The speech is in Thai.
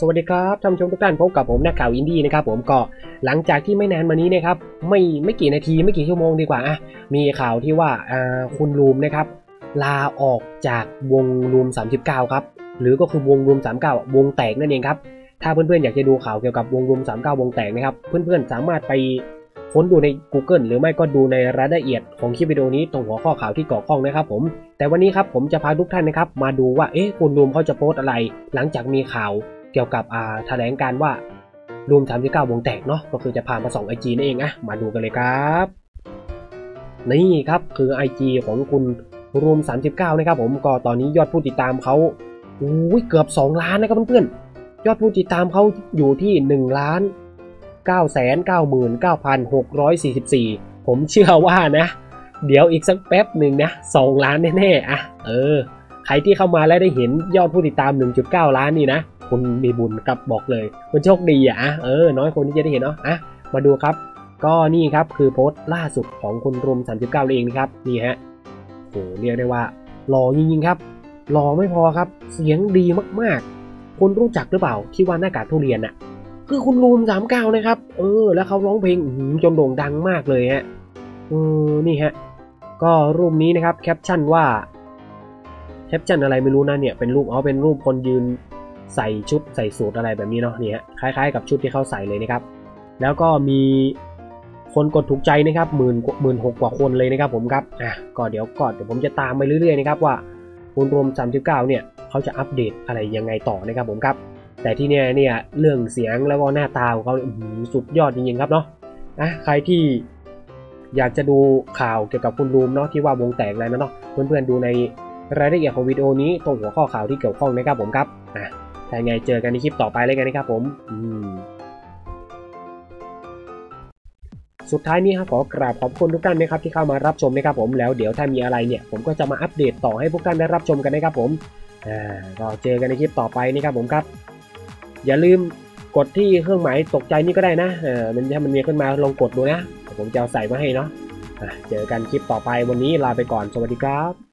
สวัสดีครับท่านผู้ชมทุกท่านพบกับผมนักข่าวอินดี้นะครับผมก็หลังจากที่ไม่นานมานี้นะครับไม่ไม่กี่นาทีไม่กี่ชั่วโมงดีกว่าอะมีข่าวที่ว่าอ่าคุณลูมนะครับลาออกจากวงลูม 39 ครับ หรือก็คือวงลูม 39 วงแตกนั่นเองครับ ถ้าเพื่อนๆอยากจะดูข่าวเกี่ยวกับวงลูม 39 วงแตกนะครับ เพื่อนๆสามารถไปค้นดูใน Google หรือไม่ก็ดูในรายละเอียดของคลิปวิดีโอนี้ตรงหัวข้อข่าวที่เกี่ยวข้องนะครับผม แต่วันนี้ครับผมจะพาทุกท่านนะครับมาดูว่าเอ๊ะคุณลูมเขาจะโพสต์อะไร หลังจากมีข่าว เกี่ยวกับอ่าแถลงการว่ารูม39 วงแตกเนาะ ก็คือจะผ่านมา2 IG นั่นเองอะมาดูกันเลยครับ นี่ครับคือ IG ของคุณรูม39 นะครับผมก็ตอนนี้ยอดผู้ติดตามเขาอุ้ยเกือบ 2 ล้านนะครับเพื่อนๆ ยอดผู้ติดตามเขาอยู่ที่ 1 ล้าน9 9 9 9 6 4 4 ผมเชื่อว่านะ เดี๋ยวอีกสักแป๊บหนึ่งนะ 2 ล้านแน่ๆอะเออ ใครที่เข้ามาแล้วได้เห็นยอดผู้ติดตาม 1.9 ล้านนี่นะ คุณมีบุญกับบอกเลย คุณโชคดีอะเออ น้อยคนที่จะได้เห็นเนาะอะมาดูครับ ก็นี่ครับคือโพสต์ล่าสุดของคุณรวม39เองนะครับนี่ฮะโหเรียกได้ว่าหล่อจริงๆครับหล่อไม่พอครับ เสียงดีมากๆ คุณรู้จักหรือเปล่าที่ว่าหน้ากากทุเรียนอะคือคุณรูม39นะครับ เออ แล้วเขาร้องเพลงจนโด่งดังมากเลยฮะเออนี่ฮะ ก็รูปนี้นะครับแคปชั่นว่าแคปชั่นอะไรไม่รู้นะเนี่ยเป็นรูปเอาเป็นรูปคนยืน ใส่ชุดใส่สูทอะไรแบบนี้เนาะเนี่ยคล้ายๆ กับชุดที่เขาใส่เลยนะครับ แล้วก็มีคนกดถูกใจนะครับหมื่นหมื่นหกกว่าคนเลยนะครับผมครับอะก็เดี๋ยวก่อนเดี๋ยวผมจะตามไปเรื่อยๆนะครับว่าคุณรวม 39 เนี่ยเขาจะอัปเดตอะไรยังไงต่อนะครับผมครับ แต่ที่เนี่ยเนี่ยเรื่องเสียงแล้วก็หน้าตาของเขาสุดยอดจริงๆครับเนาะอะใครที่อยากจะดูข่าวเกี่ยวกับคุณรูมเนาะที่ว่าวงแตกอะไรนะเนาะเพื่อนๆดูในรายละเอียดของวิดีโอนี้ตรงหัวข้อข่าวที่เกี่ยวข้องนะครับผมครับอะ ถ้าไงเจอกันในคลิปต่อไปเลยกันนะครับผมอืมสุดท้ายนี้ครับขอกราบขอบคุณทุกท่านนะครับที่เข้ามารับชมนะครับผมแล้วเดี๋ยวถ้ามีอะไรเนี่ยผมก็จะมาอัปเดตต่อให้พวกท่านได้รับชมกันนะครับผมอ่าก็เจอกันในคลิปต่อไปนะครับผมครับ อย่าลืมกดที่เครื่องหมายตกใจนี่ก็ได้นะเออมันถ้ามันมีขึ้นมาลองกดดูนะ ผมจะเอาใส่มาให้เนาะะเจอกันคลิปต่อไปวันนี้ลาไปก่อนสวัสดีครับ